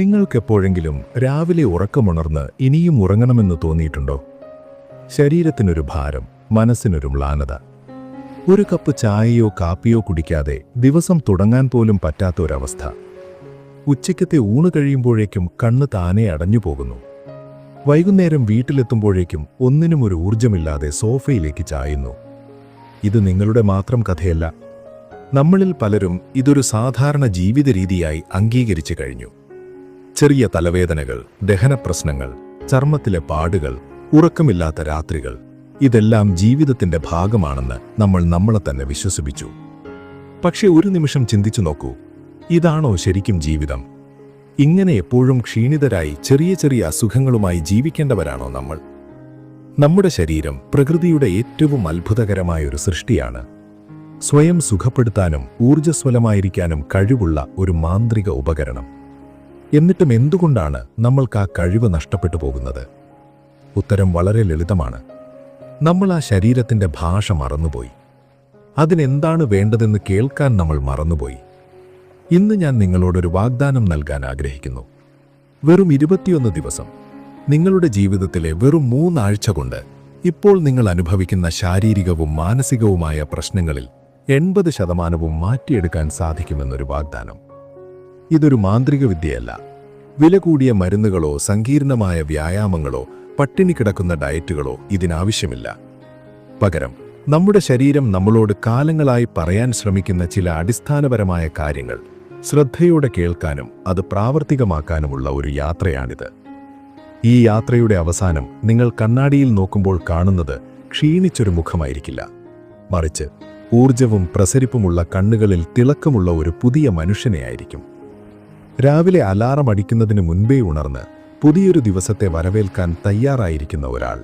നിങ്ങൾക്കെപ്പോഴെങ്കിലും രാവിലെ ഉറക്കമുണർന്ന് ഇനിയും ഉറങ്ങണമെന്ന് തോന്നിയിട്ടുണ്ടോ? ശരീരത്തിനൊരു ഭാരം മനസ്സിനൊരു മ്ലാനത. ഒരു കപ്പ് ചായയോ കാപ്പിയോ കുടിക്കാതെ ദിവസം തുടങ്ങാൻ പോലും പറ്റാത്ത ഒരവസ്ഥ ഉച്ചയ്ക്കത്തെ ഊണ് കഴിയുമ്പോഴേക്കും കണ്ണ് താനെ അടഞ്ഞു പോകുന്നു വൈകുന്നേരം വീട്ടിലെത്തുമ്പോഴേക്കും ഒന്നിനും ഒരു ഊർജമില്ലാതെ സോഫയിലേക്ക് ചായുന്നു. ഇത് നിങ്ങളുടെ മാത്രം കഥയല്ല. നമ്മളിൽ പലരും ഇതൊരു സാധാരണ ജീവിത രീതിയായി അംഗീകരിച്ചു കഴിഞ്ഞു. ചെറിയ തലവേദനകൾ ദഹനപ്രശ്നങ്ങൾ ചർമ്മത്തിലെ പാടുകൾ ഉറക്കമില്ലാത്ത രാത്രികൾ ഇതെല്ലാം ജീവിതത്തിന്റെ ഭാഗമാണെന്ന് നമ്മൾ നമ്മളെ തന്നെ വിശ്വസിപ്പിച്ചു. പക്ഷെ ഒരു നിമിഷം ചിന്തിച്ചു നോക്കൂ ഇതാണോ ശരിക്കും ജീവിതം? ഇങ്ങനെ എപ്പോഴും ക്ഷീണിതരായി ചെറിയ ചെറിയ അസുഖങ്ങളുമായി ജീവിക്കേണ്ടവരാണോ നമ്മൾ? നമ്മുടെ ശരീരം പ്രകൃതിയുടെ ഏറ്റവും അത്ഭുതകരമായ ഒരു സൃഷ്ടിയാണ്. സ്വയം സുഖപ്പെടുത്താനും ഊർജസ്വലമായിരിക്കാനും കഴിവുള്ള ഒരു മാന്ത്രിക ഉപകരണം. എന്നിട്ടും എന്തുകൊണ്ടാണ് നമ്മൾക്ക് ആ കഴിവ് നഷ്ടപ്പെട്ടു പോകുന്നത്? ഉത്തരം വളരെ ലളിതമാണ്. നമ്മൾ ആ ശരീരത്തിന്റെ ഭാഷ മറന്നുപോയി. അതിനെന്താണ് വേണ്ടതെന്ന് കേൾക്കാൻ നമ്മൾ മറന്നുപോയി. ഇന്ന് ഞാൻ നിങ്ങളോടൊരു വാഗ്ദാനം നൽകാൻ ആഗ്രഹിക്കുന്നു. വെറും ഇരുപത്തിയൊന്ന് ദിവസം. നിങ്ങളുടെ ജീവിതത്തിലെ വെറും മൂന്നാഴ്ച കൊണ്ട് ഇപ്പോൾ നിങ്ങൾ അനുഭവിക്കുന്ന ശാരീരികവും മാനസികവുമായ പ്രശ്നങ്ങളിൽ എൺപത് ശതമാനവും മാറ്റിയെടുക്കാൻ സാധിക്കുമെന്നൊരു വാഗ്ദാനം. ഇതൊരു മാന്ത്രിക വിദ്യയല്ല. വില കൂടിയ മരുന്നുകളോ സങ്കീർണമായ വ്യായാമങ്ങളോ പട്ടിണി കിടക്കുന്ന ഡയറ്റുകളോ ഇതിനാവശ്യമില്ല. പകരം നമ്മുടെ ശരീരം നമ്മളോട് കാലങ്ങളായി പറയാൻ ശ്രമിക്കുന്ന ചില അടിസ്ഥാനപരമായ കാര്യങ്ങൾ ശ്രദ്ധയോടെ കേൾക്കാനും അത് പ്രാവർത്തികമാക്കാനുമുള്ള ഒരു യാത്രയാണിത്. ഈ യാത്രയുടെ അവസാനം നിങ്ങൾ കണ്ണാടിയിൽ നോക്കുമ്പോൾ കാണുന്നത് ക്ഷീണിച്ചൊരു മുഖമായിരിക്കില്ല. മറിച്ച് ഊർജവും പ്രസരിപ്പുമുള്ള കണ്ണുകളിൽ തിളക്കമുള്ള ഒരു പുതിയ മനുഷ്യനെയായിരിക്കും. രാവിലെ അലാറം അടിക്കുന്നതിന് മുൻപേ ഉണർന്ന് പുതിയൊരു ദിവസത്തെ വരവേൽക്കാൻ തയ്യാറായിരിക്കുന്ന ഒരാൾ.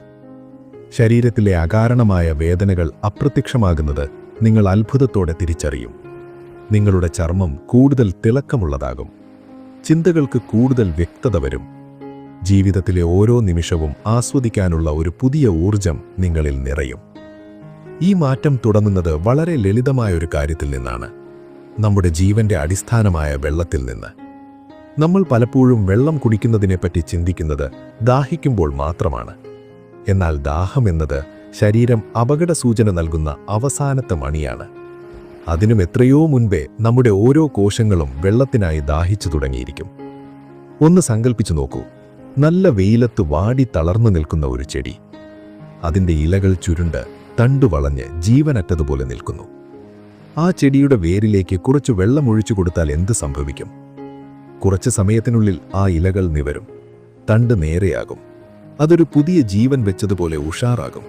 ശരീരത്തിലെ അകാരണമായ വേദനകൾ അപ്രത്യക്ഷമാകുന്നത് നിങ്ങൾ അത്ഭുതത്തോടെ തിരിച്ചറിയും. നിങ്ങളുടെ ചർമ്മം കൂടുതൽ തിളക്കമുള്ളതാകും. ചിന്തകൾക്ക് കൂടുതൽ വ്യക്തത വരും. ജീവിതത്തിലെ ഓരോ നിമിഷവും ആസ്വദിക്കാനുള്ള ഒരു പുതിയ ഊർജം നിങ്ങളിൽ നിറയും. ഈ മാറ്റം തുടങ്ങുന്നത് വളരെ ലളിതമായ ഒരു കാര്യത്തിൽ നിന്നാണ്. നമ്മുടെ ജീവന്റെ അടിസ്ഥാനമായ വെള്ളത്തിൽ നിന്ന്. നമ്മൾ പലപ്പോഴും വെള്ളം കുടിക്കുന്നതിനെപ്പറ്റി ചിന്തിക്കുന്നത് ദാഹിക്കുമ്പോൾ മാത്രമാണ്. എന്നാൽ ദാഹം എന്നത് ശരീരം അപകട സൂചന നൽകുന്ന അവസാനത്തെ മണിയാണ്. അതിനും എത്രയോ മുൻപേ നമ്മുടെ ഓരോ കോശങ്ങളും വെള്ളത്തിനായി ദാഹിച്ചു തുടങ്ങിയിരിക്കും. ഒന്ന് സങ്കൽപ്പിച്ചു നോക്കൂ. നല്ല വെയിലത്ത് വാടി തളർന്നു നിൽക്കുന്ന ഒരു ചെടി. അതിന്റെ ഇലകൾ ചുരുണ്ട് തണ്ടുവളഞ്ഞ് ജീവനറ്റതുപോലെ നിൽക്കുന്നു. ആ ചെടിയുടെ വേരിലേക്ക് കുറച്ച് വെള്ളം ഒഴിച്ചു കൊടുത്താൽ എന്ത് സംഭവിക്കും? കുറച്ച് സമയത്തിനുള്ളിൽ ആ ഇലകൾ നിവരും. തണ്ട് നേരെയാകും. അതൊരു പുതിയ ജീവൻ വെച്ചതുപോലെ ഉഷാറാകും.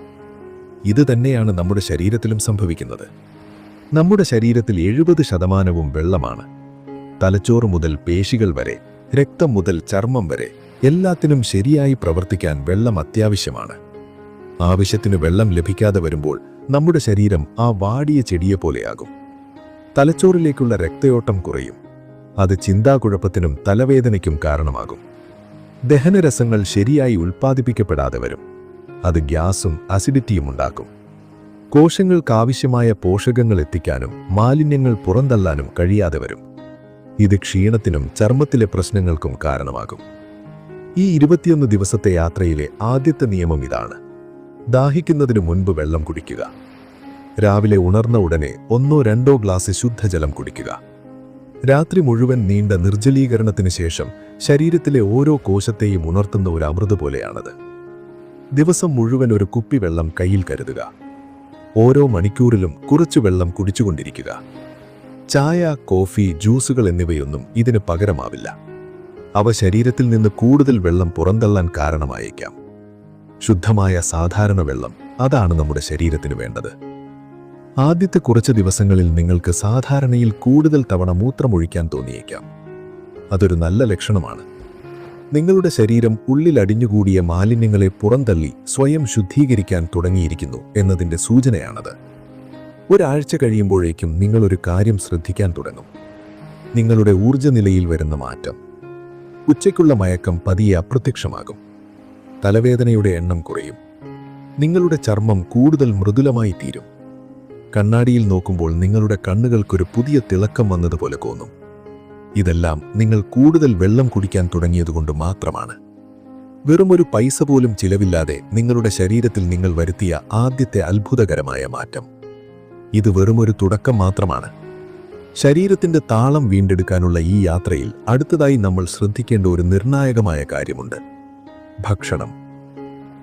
ഇത് തന്നെയാണ് നമ്മുടെ ശരീരത്തിലും സംഭവിക്കുന്നത്. നമ്മുടെ ശരീരത്തിൽ എഴുപത് ശതമാനവും വെള്ളമാണ്. തലച്ചോറ് മുതൽ പേശികൾ വരെ രക്തം മുതൽ ചർമ്മം വരെ എല്ലാത്തിനും ശരിയായി പ്രവർത്തിക്കാൻ വെള്ളം അത്യാവശ്യമാണ്. ആവശ്യത്തിന് വെള്ളം ലഭിക്കാതെ വരുമ്പോൾ നമ്മുടെ ശരീരം ആ വാടിയ ചെടിയെ പോലെയാകും തലച്ചോറിലേക്കുള്ള രക്തയോട്ടം കുറയും. അത് ചിന്താകുഴപ്പത്തിനും തലവേദനയ്ക്കും കാരണമാകും. ദഹനരസങ്ങൾ ശരിയായി ഉൽപ്പാദിപ്പിക്കപ്പെടാതെ വരും. അത് ഗ്യാസും അസിഡിറ്റിയും ഉണ്ടാക്കും. കോശങ്ങൾക്കാവശ്യമായ പോഷകങ്ങൾ എത്തിക്കാനും മാലിന്യങ്ങൾ പുറന്തള്ളാനും കഴിയാതെ വരും. ഇത് ക്ഷീണത്തിനും ചർമ്മത്തിലെ പ്രശ്നങ്ങൾക്കും കാരണമാകും. ഈ ഇരുപത്തിയൊന്ന് ദിവസത്തെ യാത്രയിലെ ആദ്യത്തെ നിയമം ഇതാണ്. ദാഹിക്കുന്നതിനു മുൻപ് വെള്ളം കുടിക്കുക. രാവിലെ ഉണർന്ന ഉടനെ ഒന്നോ രണ്ടോ ഗ്ലാസ് ശുദ്ധജലം കുടിക്കുക. രാത്രി മുഴുവൻ നീണ്ട നിർജലീകരണത്തിന് ശേഷം ശരീരത്തിലെ ഓരോ കോശത്തെയും ഉണർത്തുന്ന ഒരു അമൃത് പോലെയാണത്. ദിവസം മുഴുവൻ ഒരു കുപ്പി വെള്ളം കയ്യിൽ കരുതുക. ഓരോ മണിക്കൂറിലും കുറച്ചു വെള്ളം കുടിച്ചുകൊണ്ടിരിക്കുക. ചായ കോഫി ജ്യൂസുകൾ എന്നിവയൊന്നും ഇതിന് പകരമാവില്ല. അവ ശരീരത്തിൽ നിന്ന് കൂടുതൽ വെള്ളം പുറന്തള്ളാൻ കാരണമായേക്കാം. ശുദ്ധമായ സാധാരണ വെള്ളം അതാണ് നമ്മുടെ ശരീരത്തിന് വേണ്ടത്. ആദ്യത്തെ കുറച്ച് ദിവസങ്ങളിൽ നിങ്ങൾക്ക് സാധാരണയിൽ കൂടുതൽ തവണ മൂത്രമൊഴിക്കാൻ തോന്നിയേക്കാം. അതൊരു നല്ല ലക്ഷണമാണ്. നിങ്ങളുടെ ശരീരം ഉള്ളിലടിഞ്ഞുകൂടിയ മാലിന്യങ്ങളെ പുറന്തള്ളി സ്വയം ശുദ്ധീകരിക്കാൻ തുടങ്ങിയിരിക്കുന്നു എന്നതിന്റെ സൂചനയാണത്. ഒരാഴ്ച കഴിയുമ്പോഴേക്കും നിങ്ങളൊരു കാര്യം ശ്രദ്ധിക്കാൻ തുടങ്ങും. നിങ്ങളുടെ ഊർജനിലയിൽ വരുന്ന മാറ്റം. ഉച്ചയ്ക്കുള്ള മയക്കം പതിയെ അപ്രത്യക്ഷമാകും. തലവേദനയുടെ എണ്ണം കുറയും. നിങ്ങളുടെ ചർമ്മം കൂടുതൽ മൃദുലമായി തീരും കണ്ണാടിയിൽ നോക്കുമ്പോൾ നിങ്ങളുടെ കണ്ണുകൾക്കൊരു പുതിയ തിളക്കം വന്നതുപോലെ തോന്നും. ഇതെല്ലാം നിങ്ങൾ കൂടുതൽ വെള്ളം കുടിക്കാൻ തുടങ്ങിയതുകൊണ്ട് മാത്രമാണ്. വെറുമൊരു പൈസ പോലും ചിലവില്ലാതെ നിങ്ങളുടെ ശരീരത്തിൽ നിങ്ങൾ വരുത്തിയ ആദ്യത്തെ അത്ഭുതകരമായ മാറ്റം. ഇത് വെറുമൊരു തുടക്കം മാത്രമാണ്. ശരീരത്തിന്റെ താളം വീണ്ടെടുക്കാനുള്ള ഈ യാത്രയിൽ അടുത്തതായി നമ്മൾ ശ്രദ്ധിക്കേണ്ട ഒരു നിർണായകമായ കാര്യമുണ്ട്. ഭക്ഷണം.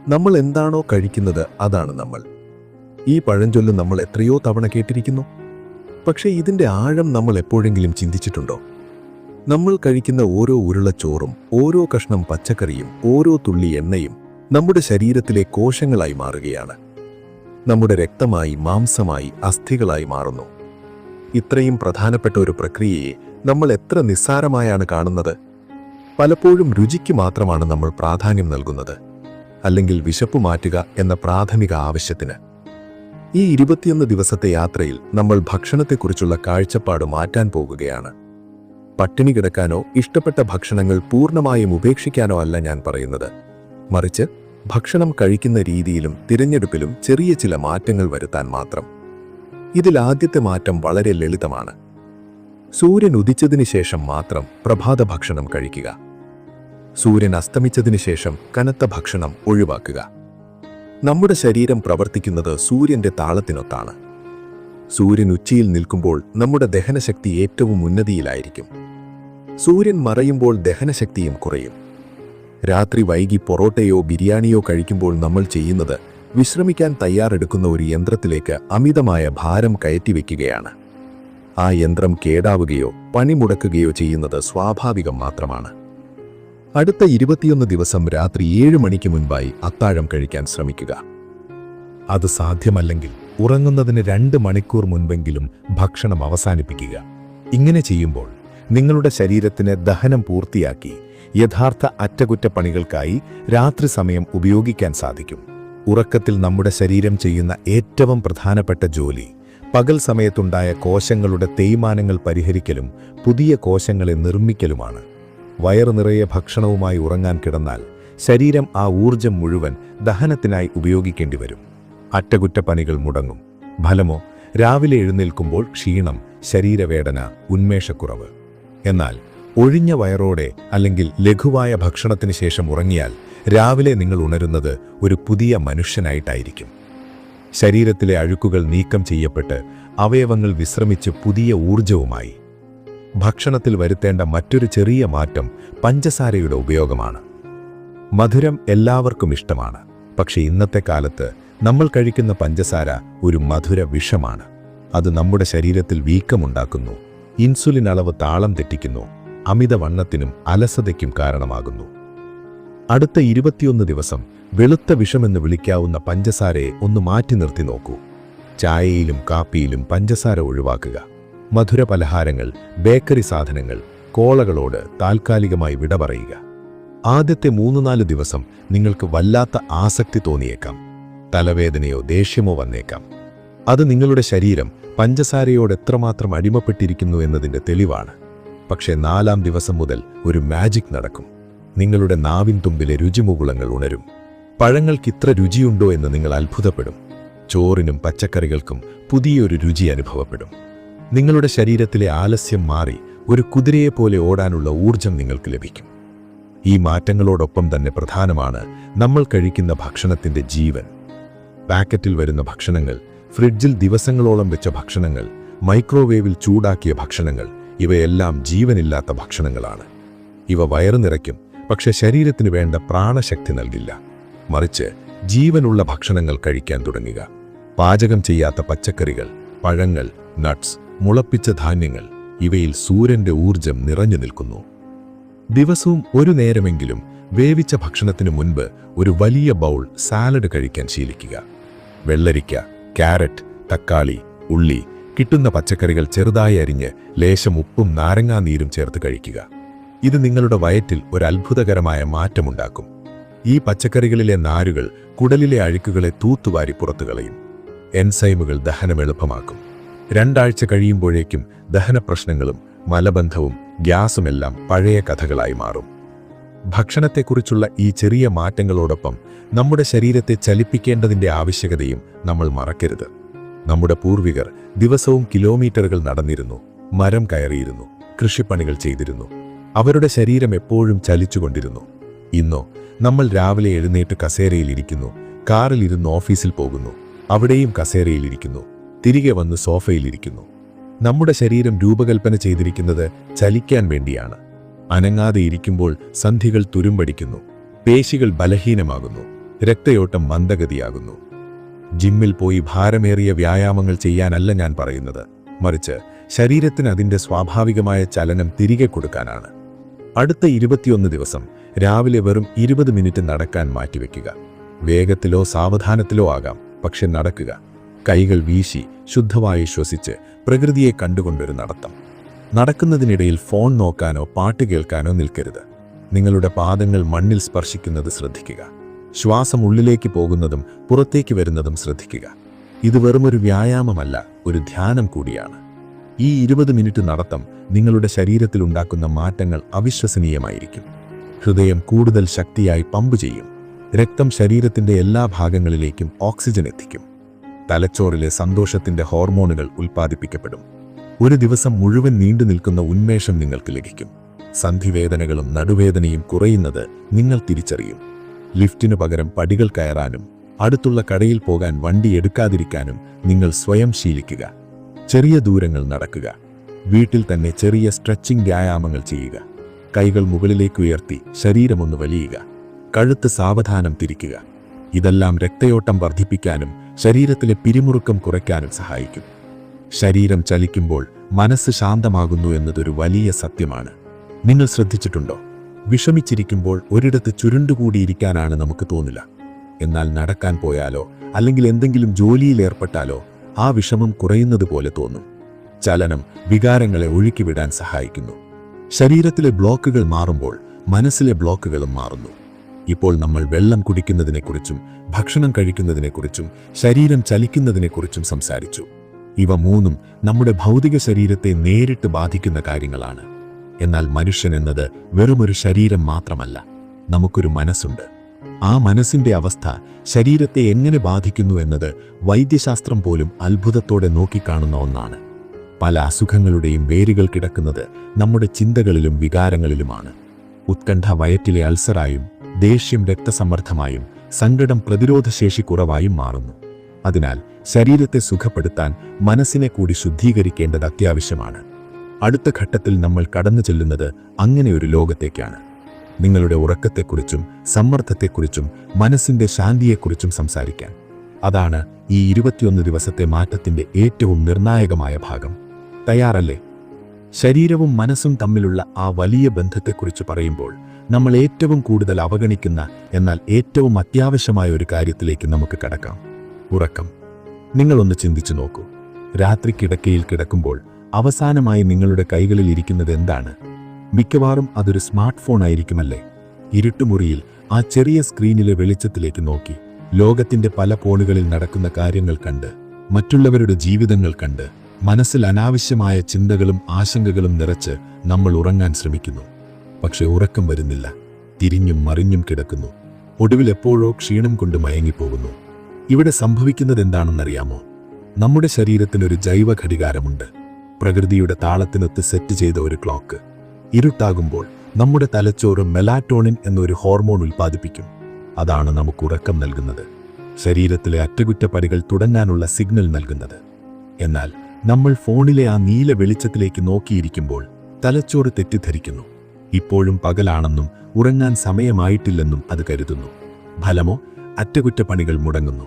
നമ്മൾ എന്താണോ കഴിക്കുന്നത് അതാണ് നമ്മൾ. ഈ പഴഞ്ചൊല്ല് നമ്മൾ എത്രയോ തവണ കേട്ടിരിക്കുന്നു. പക്ഷേ ഇതിന്റെ ആഴം നമ്മൾ എപ്പോഴെങ്കിലും ചിന്തിച്ചിട്ടുണ്ടോ? നമ്മൾ കഴിക്കുന്ന ഓരോ ഉരുളച്ചോറും ഓരോ കഷ്ണം പച്ചക്കറിയും ഓരോ തുള്ളി എണ്ണയും നമ്മുടെ ശരീരത്തിലെ കോശങ്ങളായി മാറുകയാണ്. നമ്മുടെ രക്തമായി മാംസമായി അസ്ഥികളായി മാറുന്നു. ഇത്രയും പ്രധാനപ്പെട്ട ഒരു പ്രക്രിയയെ നമ്മൾ എത്ര നിസ്സാരമായാണ് കാണുന്നത്? പലപ്പോഴും രുചിക്ക് മാത്രമാണ് നമ്മൾ പ്രാധാന്യം നൽകുന്നത്. അല്ലെങ്കിൽ വിശപ്പ് മാറ്റുക എന്ന പ്രാഥമിക ആവശ്യത്തിന്. ഈ ഇരുപത്തിയൊന്ന് ദിവസത്തെ യാത്രയിൽ നമ്മൾ ഭക്ഷണത്തെക്കുറിച്ചുള്ള കാഴ്ചപ്പാട് മാറ്റാൻ പോകുകയാണ്. പട്ടിണി കിടക്കാനോ ഇഷ്ടപ്പെട്ട ഭക്ഷണങ്ങൾ പൂർണമായും ഉപേക്ഷിക്കാനോ അല്ല ഞാൻ പറയുന്നത്. മറിച്ച് ഭക്ഷണം കഴിക്കുന്ന രീതിയിലും തിരഞ്ഞെടുപ്പിലും ചെറിയ ചില മാറ്റങ്ങൾ വരുത്താൻ മാത്രം. ഇതിൽ ആദ്യത്തെ മാറ്റം വളരെ ലളിതമാണ്. സൂര്യൻ ഉദിച്ചതിനു ശേഷം മാത്രം പ്രഭാത ഭക്ഷണം കഴിക്കുക. സൂര്യൻ അസ്തമിച്ചതിനു ശേഷം കനത്ത ഭക്ഷണം ഒഴിവാക്കുക. നമ്മുടെ ശരീരം പ്രവർത്തിക്കുന്നത് സൂര്യന്റെ താളത്തിനൊത്താണ്. സൂര്യൻ ഉച്ചയിൽ നിൽക്കുമ്പോൾ നമ്മുടെ ദഹനശക്തി ഏറ്റവും ഉന്നതിയിലായിരിക്കും. സൂര്യൻ മറയുമ്പോൾ ദഹനശക്തിയും കുറയും. രാത്രി വൈകി പൊറോട്ടയോ ബിരിയാണിയോ കഴിക്കുമ്പോൾ നമ്മൾ ചെയ്യുന്നത് വിശ്രമിക്കാൻ തയ്യാറെടുക്കുന്ന ഒരു യന്ത്രത്തിലേക്ക് അമിതമായ ഭാരം കയറ്റിവെക്കുകയാണ് ആ യന്ത്രം കേടാവുകയോ പണിമുടക്കുകയോ ചെയ്യുന്നത് സ്വാഭാവികം മാത്രമാണ്. അടുത്ത ഇരുപത്തിയൊന്ന് ദിവസം രാത്രി ഏഴ് മണിക്ക് മുൻപായി അത്താഴം കഴിക്കാൻ ശ്രമിക്കുക. അത് സാധ്യമല്ലെങ്കിൽ ഉറങ്ങുന്നതിന് രണ്ട് മണിക്കൂർ മുൻപെങ്കിലും ഭക്ഷണം അവസാനിപ്പിക്കുക. ഇങ്ങനെ ചെയ്യുമ്പോൾ നിങ്ങളുടെ ശരീരത്തിന് ദഹനം പൂർത്തിയാക്കി യഥാർത്ഥ അറ്റകുറ്റപ്പണികൾക്കായി രാത്രി സമയം ഉപയോഗിക്കാൻ സാധിക്കും. ഉറക്കത്തിൽ നമ്മുടെ ശരീരം ചെയ്യുന്ന ഏറ്റവും പ്രധാനപ്പെട്ട ജോലി പകൽ സമയത്തുണ്ടായ കോശങ്ങളുടെ തേയ്മാനങ്ങൾ പരിഹരിക്കലും പുതിയ കോശങ്ങളെ നിർമ്മിക്കലുമാണ്. വയറു നിറയെ ഭക്ഷണവുമായി ഉറങ്ങാൻ കിടന്നാൽ ശരീരം ആ ഊർജം മുഴുവൻ ദഹനത്തിനായി ഉപയോഗിക്കേണ്ടി വരും. അറ്റകുറ്റപ്പണികൾ മുടങ്ങും. ഫലമോ രാവിലെ എഴുന്നേൽക്കുമ്പോൾ ക്ഷീണം ശരീരവേദന ഉന്മേഷക്കുറവ്. എന്നാൽ ഒഴിഞ്ഞ വയറോടെ അല്ലെങ്കിൽ ലഘുവായ ഭക്ഷണത്തിന് ശേഷം ഉറങ്ങിയാൽ രാവിലെ നിങ്ങൾ ഉണരുന്നത് ഒരു പുതിയ മനുഷ്യനായിട്ടായിരിക്കും. ശരീരത്തിലെ അഴുക്കുകൾ നീക്കം ചെയ്യപ്പെട്ട് അവയവങ്ങൾ വിശ്രമിച്ച് പുതിയ ഊർജവുമായി ഭക്ഷണത്തിൽ വരുത്തേണ്ട മറ്റൊരു ചെറിയ മാറ്റം പഞ്ചസാരയുടെ ഉപയോഗമാണ്. മധുരം എല്ലാവർക്കും ഇഷ്ടമാണ്. പക്ഷേ ഇന്നത്തെ കാലത്ത് നമ്മൾ കഴിക്കുന്ന പഞ്ചസാര ഒരു മധുര വിഷമാണ്. അത് നമ്മുടെ ശരീരത്തിൽ വീക്കമുണ്ടാക്കുന്നു. ഇൻസുലിൻ അളവ് താളം തെറ്റിക്കുന്നു. അമിതവണ്ണത്തിനും അലസതയ്ക്കും കാരണമാകുന്നു. അടുത്ത ഇരുപത്തിയൊന്ന് ദിവസം വെളുത്ത വിഷമെന്ന് വിളിക്കാവുന്ന പഞ്ചസാരയെ ഒന്ന് മാറ്റി നിർത്തി നോക്കൂ. ചായയിലും കാപ്പിയിലും പഞ്ചസാര ഒഴിവാക്കുക. മധുര പലഹാരങ്ങൾ ബേക്കറി സാധനങ്ങൾ കോളകളോട് താൽക്കാലികമായി വിട പറയുക. ആദ്യത്തെ മൂന്ന് നാല് ദിവസം നിങ്ങൾക്ക് വല്ലാത്ത ആസക്തി തോന്നിയേക്കാം. തലവേദനയോ ദേഷ്യമോ വന്നേക്കാം. അത് നിങ്ങളുടെ ശരീരം പഞ്ചസാരയോട് എത്രമാത്രം അടിമപ്പെട്ടിരിക്കുന്നു എന്നതിന്റെ തെളിവാണ്. പക്ഷേ നാലാം ദിവസം മുതൽ ഒരു മാജിക് നടക്കും. നിങ്ങളുടെ നാവിൻ തുമ്പിലെ രുചിമുകുളങ്ങൾ ഉണരും. പഴങ്ങൾക്ക് ഇത്ര രുചിയുണ്ടോ എന്ന് നിങ്ങൾ അത്ഭുതപ്പെടും. ചോറിനും പച്ചക്കറികൾക്കും പുതിയൊരു രുചി അനുഭവപ്പെടും. നിങ്ങളുടെ ശരീരത്തിലെ ആലസ്യം മാറി ഒരു കുതിരയെപ്പോലെ ഓടാനുള്ള ഊർജം നിങ്ങൾക്ക് ലഭിക്കും. ഈ മാറ്റങ്ങളോടൊപ്പം തന്നെ പ്രധാനമാണ് നമ്മൾ കഴിക്കുന്ന ഭക്ഷണത്തിന്റെ ജീവൻ. പാക്കറ്റിൽ വരുന്ന ഭക്ഷണങ്ങൾ ഫ്രിഡ്ജിൽ ദിവസങ്ങളോളം വെച്ച ഭക്ഷണങ്ങൾ മൈക്രോവേവിൽ ചൂടാക്കിയ ഭക്ഷണങ്ങൾ ഇവയെല്ലാം ജീവനില്ലാത്ത ഭക്ഷണങ്ങളാണ്. ഇവ വയറു നിറയ്ക്കും പക്ഷെ ശരീരത്തിന് വേണ്ട പ്രാണശക്തി നൽകില്ല. മറിച്ച് ജീവനുള്ള ഭക്ഷണങ്ങൾ കഴിക്കാൻ തുടങ്ങുക. പാചകം ചെയ്യാത്ത പച്ചക്കറികൾ പഴങ്ങൾ നട്ട്സ് മുളപ്പിച്ച ധാന്യങ്ങൾ ഇവയിൽ സൂര്യന്റെ ഊർജം നിറഞ്ഞു നിൽക്കുന്നു. ദിവസവും ഒരു നേരമെങ്കിലും വേവിച്ച ഭക്ഷണത്തിനു മുൻപ് ഒരു വലിയ ബൗൾ സാലഡ് കഴിക്കാൻ ശീലിക്കുക. വെള്ളരിക്ക ക്യാരറ്റ് തക്കാളി ഉള്ളി കിട്ടുന്ന പച്ചക്കറികൾ ചെറുതായി അരിഞ്ഞ് ലേശം ഉപ്പും നാരങ്ങാനീരും ചേർത്ത് കഴിക്കുക. ഇത് നിങ്ങളുടെ വയറ്റിൽ ഒരു അത്ഭുതകരമായ മാറ്റമുണ്ടാക്കും. ഈ പച്ചക്കറികളിലെ നാരുകൾ കുടലിലെ അഴുക്കുകളെ തൂത്തുവാരി പുറത്തു കളയും എൻസൈമുകൾ ദഹനം എളുപ്പമാക്കും. രണ്ടാഴ്ച കഴിയുമ്പോഴേക്കും ദഹനപ്രശ്നങ്ങളും മലബന്ധവും ഗ്യാസുമെല്ലാം പഴയ കഥകളായി മാറും. ഭക്ഷണത്തെക്കുറിച്ചുള്ള ഈ ചെറിയ മാറ്റങ്ങളോടൊപ്പം നമ്മുടെ ശരീരത്തെ ചലിപ്പിക്കേണ്ടതിന്റെ ആവശ്യകതയും നമ്മൾ മറക്കരുത്. നമ്മുടെ പൂർവികർ ദിവസവും കിലോമീറ്ററുകൾ നടന്നിരുന്നു മരം കയറിയിരുന്നു കൃഷിപ്പണികൾ ചെയ്തിരുന്നു. അവരുടെ ശരീരം എപ്പോഴും ചലിച്ചുകൊണ്ടിരുന്നു. ഇന്നോ നമ്മൾ രാവിലെ എഴുന്നേറ്റ് കസേരയിലിരിക്കുന്നു കാറിലിരുന്ന് ഓഫീസിൽ പോകുന്നു അവിടെയും കസേരയിലിരിക്കുന്നു തിരികെ വന്ന് സോഫയിലിരിക്കുന്നു. നമ്മുടെ ശരീരം രൂപകൽപ്പന ചെയ്തിരിക്കുന്നത് ചലിക്കാൻ വേണ്ടിയാണ്. അനങ്ങാതെ ഇരിക്കുമ്പോൾ സന്ധികൾ തുരുമ്പടിക്കുന്നു. പേശികൾ ബലഹീനമാകുന്നു. രക്തയോട്ടം മന്ദഗതിയാകുന്നു. ജിമ്മിൽ പോയി ഭാരമേറിയ വ്യായാമങ്ങൾ ചെയ്യാനല്ല ഞാൻ പറയുന്നത്. മറിച്ച് ശരീരത്തിന് അതിന്റെ സ്വാഭാവികമായ ചലനം തിരികെ കൊടുക്കാനാണ്. അടുത്ത ഇരുപത്തിയൊന്ന് ദിവസം രാവിലെ വെറും ഇരുപത് മിനിറ്റ് നടക്കാൻ മാറ്റിവെക്കുക. വേഗത്തിലോ സാവധാനത്തിലോ ആകാം പക്ഷെ നടക്കുക. കൈകൾ വീശി ശുദ്ധമായി ശ്വസിച്ച് പ്രകൃതിയെ കണ്ടുകൊണ്ടൊരു നടത്തം. നടക്കുന്നതിനിടയിൽ ഫോൺ നോക്കാനോ പാട്ട് കേൾക്കാനോ നിൽക്കരുത്. നിങ്ങളുടെ പാദങ്ങൾ മണ്ണിൽ സ്പർശിക്കുന്നത് ശ്രദ്ധിക്കുക. ശ്വാസം ഉള്ളിലേക്ക് പോകുന്നതും പുറത്തേക്ക് വരുന്നതും ശ്രദ്ധിക്കുക. ഇത് വെറുമൊരു വ്യായാമമല്ല ഒരു ധ്യാനം കൂടിയാണ്. ഈ ഇരുപത് മിനിറ്റ് നടത്തം നിങ്ങളുടെ ശരീരത്തിൽ ഉണ്ടാക്കുന്ന മാറ്റങ്ങൾ അവിശ്വസനീയമായിരിക്കും. ഹൃദയം കൂടുതൽ ശക്തിയായി പമ്പ് ചെയ്യും. രക്തം ശരീരത്തിന്റെ എല്ലാ ഭാഗങ്ങളിലേക്കും ഓക്സിജൻ എത്തിക്കും. തലച്ചോറിലെ സന്തോഷത്തിന്റെ ഹോർമോണുകൾ ഉൽപ്പാദിപ്പിക്കപ്പെടും. ഒരു ദിവസം മുഴുവൻ നീണ്ടു നിൽക്കുന്ന ഉന്മേഷം നിങ്ങൾക്ക് ലഭിക്കും. സന്ധിവേദനകളും നടുവേദനയും കുറയുന്നത് നിങ്ങൾ തിരിച്ചറിയും. ലിഫ്റ്റിനു പകരം പടികൾ കയറാനും അടുത്തുള്ള കടയിൽ പോകാൻ വണ്ടി എടുക്കാതിരിക്കാനും നിങ്ങൾ സ്വയം ശീലിക്കുക. ചെറിയ ദൂരങ്ങൾ നടക്കുക. വീട്ടിൽ തന്നെ ചെറിയ സ്ട്രെച്ചിംഗ് വ്യായാമങ്ങൾ ചെയ്യുക. കൈകൾ മുകളിലേക്ക് ഉയർത്തി ശരീരമൊന്ന് വലിയുക. കഴുത്ത് സാവധാനം തിരിക്കുക. ഇതെല്ലാം രക്തയോട്ടം വർദ്ധിപ്പിക്കാനും ശരീരത്തിലെ പിരിമുറുക്കം കുറയ്ക്കാനും സഹായിക്കും. ശരീരം ചലിക്കുമ്പോൾ മനസ്സ് ശാന്തമാകുന്നു എന്നതൊരു വലിയ സത്യമാണ്. നിങ്ങൾ ശ്രദ്ധിച്ചിട്ടുണ്ടോ? വിഷമിച്ചിരിക്കുമ്പോൾ ഒരിടത്ത് ചുരുണ്ടുകൂടിയിരിക്കാനാണ് നമുക്ക് തോന്നില്ല. എന്നാൽ നടക്കാൻ പോയാലോ അല്ലെങ്കിൽ എന്തെങ്കിലും ജോലിയിൽ ഏർപ്പെട്ടാലോ ആ വിഷമം കുറയുന്നത് പോലെ തോന്നും. ചലനം വികാരങ്ങളെ ഒഴുക്കിവിടാൻ സഹായിക്കുന്നു. ശരീരത്തിലെ ബ്ലോക്കുകൾ മാറുമ്പോൾ മനസ്സിലെ ബ്ലോക്കുകളും മാറുന്നു. ഇപ്പോൾ നമ്മൾ വെള്ളം കുടിക്കുന്നതിനെക്കുറിച്ചും ഭക്ഷണം കഴിക്കുന്നതിനെക്കുറിച്ചും ശരീരം ചലിക്കുന്നതിനെക്കുറിച്ചും സംസാരിച്ചു. ഇവ മൂന്നും നമ്മുടെ ഭൗതിക ശരീരത്തെ നേരിട്ട് ബാധിക്കുന്ന കാര്യങ്ങളാണ്. എന്നാൽ മനുഷ്യൻ എന്നത് വെറുമൊരു ശരീരം മാത്രമല്ല നമുക്കൊരു മനസ്സുണ്ട്. ആ മനസ്സിന്റെ അവസ്ഥ ശരീരത്തെ എങ്ങനെ ബാധിക്കുന്നു എന്നത് വൈദ്യശാസ്ത്രം പോലും അത്ഭുതത്തോടെ നോക്കിക്കാണുന്ന ഒന്നാണ്. പല അസുഖങ്ങളുടെയും വേരുകൾ കിടക്കുന്നത് നമ്മുടെ ചിന്തകളിലും വികാരങ്ങളിലുമാണ്. ഉത്കണ്ഠ വയറ്റിലെ അൾസറായും ദേഷ്യം രക്തസമ്മർദ്ദമായും സങ്കടം പ്രതിരോധശേഷി കുറവായും മാറുന്നു. അതിനാൽ ശരീരത്തെ സുഖപ്പെടുത്താൻ മനസ്സിനെ കൂടി ശുദ്ധീകരിക്കേണ്ടത് അത്യാവശ്യമാണ്. അടുത്ത ഘട്ടത്തിൽ നമ്മൾ കടന്നു ചെല്ലുന്നത് അങ്ങനെയൊരു ലോകത്തേക്കാണ്. നിങ്ങളുടെ ഉറക്കത്തെക്കുറിച്ചും സമ്മർദ്ദത്തെക്കുറിച്ചും മനസ്സിന്റെ ശാന്തിയെക്കുറിച്ചും സംസാരിക്കാൻ. അതാണ് ഈ ഇരുപത്തിയൊന്ന് ദിവസത്തെ മാറ്റത്തിന്റെ ഏറ്റവും നിർണായകമായ ഭാഗം. തയ്യാറല്ലേ? ശരീരവും മനസ്സും തമ്മിലുള്ള ആ വലിയ ബന്ധത്തെക്കുറിച്ച് പറയുമ്പോൾ നമ്മൾ ഏറ്റവും കൂടുതൽ അവഗണിക്കുന്ന എന്നാൽ ഏറ്റവും അത്യാവശ്യമായ ഒരു കാര്യത്തിലേക്ക് നമുക്ക് കടക്കാം. ഉറക്കം. നിങ്ങളൊന്ന് ചിന്തിച്ചു നോക്കൂ. രാത്രി കിടക്കയിൽ കിടക്കുമ്പോൾ അവസാനമായി നിങ്ങളുടെ കൈകളിൽ ഇരിക്കുന്നത് എന്താണ്? മിക്കവാറും അതൊരു സ്മാർട്ട് ഫോൺ ആയിരിക്കുമല്ലേ? ഇരുട്ടുമുറിയിൽ ആ ചെറിയ സ്ക്രീനിലെ വെളിച്ചത്തിലേക്ക് നോക്കി. ലോകത്തിന്റെ പല കോണുകളിൽ നടക്കുന്ന കാര്യങ്ങൾ കണ്ട് മറ്റുള്ളവരുടെ ജീവിതങ്ങൾ കണ്ട് മനസ്സിൽ അനാവശ്യമായ ചിന്തകളും ആശങ്കകളും നിറച്ച് നമ്മൾ ഉറങ്ങാൻ ശ്രമിക്കുന്നു. പക്ഷെ ഉറക്കം വരുന്നില്ല. തിരിഞ്ഞും മറിഞ്ഞും കിടക്കുന്നു. ഒടുവിൽ എപ്പോഴോ ക്ഷീണം കൊണ്ട് മയങ്ങിപ്പോകുന്നു. ഇവിടെ സംഭവിക്കുന്നത് എന്താണെന്നറിയാമോ നമ്മുടെ ശരീരത്തിനൊരു ജൈവ ഘടികാരമുണ്ട് പ്രകൃതിയുടെ താളത്തിനൊത്ത് സെറ്റ് ചെയ്ത ഒരു ക്ലോക്ക്. ഇരുട്ടാകുമ്പോൾ നമ്മുടെ തലച്ചോറ് മെലാറ്റോണിൻ എന്നൊരു ഹോർമോൺ ഉൽപ്പാദിപ്പിക്കും. അതാണ് നമുക്ക് ഉറക്കം നൽകുന്നത്. ശരീരത്തിലെ അറ്റകുറ്റപ്പണികൾ തുടങ്ങാനുള്ള സിഗ്നൽ നൽകുന്നത്. എന്നാൽ നമ്മൾ ഫോണിലെ ആ നീല വെളിച്ചത്തിലേക്ക് നോക്കിയിരിക്കുമ്പോൾ തലച്ചോറ് തെറ്റിദ്ധരിക്കുന്നു. ഇപ്പോഴും പകലാണെന്നും ഉറങ്ങാൻ സമയമായിട്ടില്ലെന്നും അത് കരുതുന്നു. ഫലമോ അറ്റകുറ്റപ്പണികൾ മുടങ്ങുന്നു.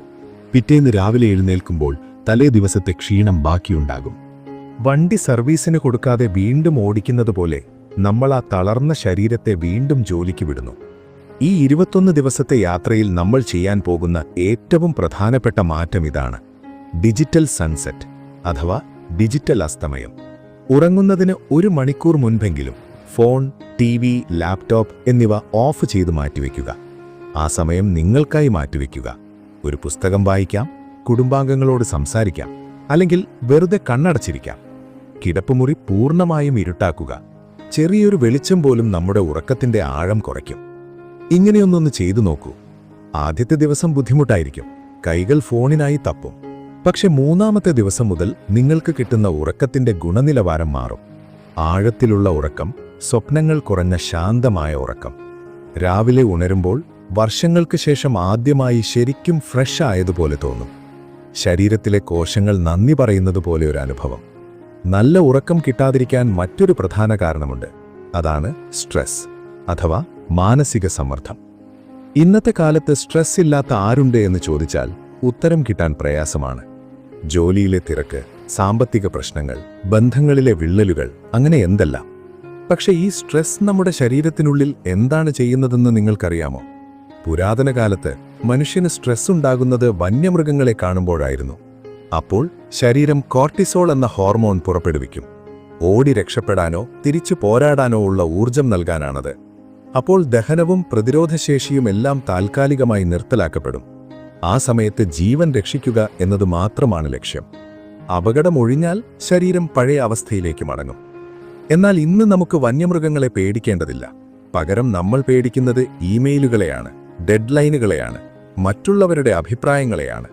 പിറ്റേന്ന് രാവിലെ എഴുന്നേൽക്കുമ്പോൾ തലേ ദിവസത്തെ ക്ഷീണം ബാക്കിയുണ്ടാകും. വണ്ടി സർവീസിന് കൊടുക്കാതെ വീണ്ടും ഓടിക്കുന്നത് പോലെ നമ്മൾ ആ തളർന്ന ശരീരത്തെ വീണ്ടും ജോലിക്ക് വിടുന്നു. ഈ ഇരുപത്തൊന്ന് ദിവസത്തെ യാത്രയിൽ നമ്മൾ ചെയ്യാൻ പോകുന്ന ഏറ്റവും പ്രധാനപ്പെട്ട മാറ്റം ഇതാണ്. Digital sunset. അഥവാ ഡിജിറ്റൽ അസ്തമയം. ഉറങ്ങുന്നതിന് ഒരു മണിക്കൂർ മുൻപെങ്കിലും ഫോൺ ടി വി ലാപ്ടോപ്പ് എന്നിവ ഓഫ് ചെയ്ത് മാറ്റിവെക്കുക. ആ സമയം നിങ്ങൾക്കായി മാറ്റിവെക്കുക. ഒരു പുസ്തകം വായിക്കാം കുടുംബാംഗങ്ങളോട് സംസാരിക്കാം അല്ലെങ്കിൽ വെറുതെ കണ്ണടച്ചിരിക്കാം. കിടപ്പുമുറി പൂർണമായും ഇരുട്ടാക്കുക. ചെറിയൊരു വെളിച്ചം പോലും നമ്മുടെ ഉറക്കത്തിന്റെ ആഴം കുറയ്ക്കും. ഇങ്ങനെയൊന്നൊന്ന് ചെയ്തു നോക്കൂ. ആദ്യത്തെ ദിവസം ബുദ്ധിമുട്ടായിരിക്കും. കൈകൾ ഫോണിനായി തപ്പും. പക്ഷെ മൂന്നാമത്തെ ദിവസം മുതൽ നിങ്ങൾക്ക് കിട്ടുന്ന ഉറക്കത്തിന്റെ ഗുണനിലവാരം മാറും. ആഴത്തിലുള്ള ഉറക്കം സ്വപ്നങ്ങൾ കുറഞ്ഞ ശാന്തമായ ഉറക്കം. രാവിലെ ഉണരുമ്പോൾ വർഷങ്ങൾക്ക് ശേഷം ആദ്യമായി ശരിക്കും ഫ്രഷ് ആയതുപോലെ തോന്നും. ശരീരത്തിലെ കോശങ്ങൾ നന്ദി പറയുന്നത് പോലെ ഒരു അനുഭവം. നല്ല ഉറക്കം കിട്ടാതിരിക്കാൻ മറ്റൊരു പ്രധാന കാരണമുണ്ട്. അതാണ് സ്ട്രെസ് അഥവാ മാനസിക സമ്മർദ്ദം. ഇന്നത്തെ കാലത്ത് സ്ട്രെസ് ഇല്ലാത്ത ആരുണ്ട് എന്ന് ചോദിച്ചാൽ ഉത്തരം കിട്ടാൻ പ്രയാസമാണ്. ജോലിയിലെ തിരക്ക് സാമ്പത്തിക പ്രശ്നങ്ങൾ ബന്ധങ്ങളിലെ വിള്ളലുകൾ അങ്ങനെ എന്തെല്ലാം? പക്ഷേ ഈ സ്ട്രെസ് നമ്മുടെ ശരീരത്തിനുള്ളിൽ എന്താണ് ചെയ്യുന്നതെന്ന് നിങ്ങൾക്കറിയാമോ? പുരാതന കാലത്ത് മനുഷ്യന് സ്ട്രെസ് ഉണ്ടാകുന്നത് വന്യമൃഗങ്ങളെ കാണുമ്പോഴായിരുന്നു. അപ്പോൾ ശരീരം കോർട്ടിസോൾ എന്ന ഹോർമോൺ പുറപ്പെടുവിക്കും. ഓടി രക്ഷപ്പെടാനോ തിരിച്ചു പോരാടാനോ ഉള്ള ഊർജം നൽകാനാണത്. അപ്പോൾ ദഹനവും പ്രതിരോധശേഷിയും എല്ലാം താൽക്കാലികമായി നിർത്തലാക്കപ്പെടും. ആ സമയത്ത് ജീവൻ രക്ഷിക്കുക എന്നത് മാത്രമാണ് ലക്ഷ്യം. അപകടമൊഴിഞ്ഞാൽ ശരീരം പഴയ അവസ്ഥയിലേക്ക് മടങ്ങും. എന്നാൽ ഇന്ന് നമുക്ക് വന്യമൃഗങ്ങളെ പേടിക്കേണ്ടതില്ല. പകരം നമ്മൾ പേടിക്കുന്നത് ഇമെയിലുകളെയാണ് ഡെഡ്ലൈനുകളെയാണ് മറ്റുള്ളവരുടെ അഭിപ്രായങ്ങളെയാണ്.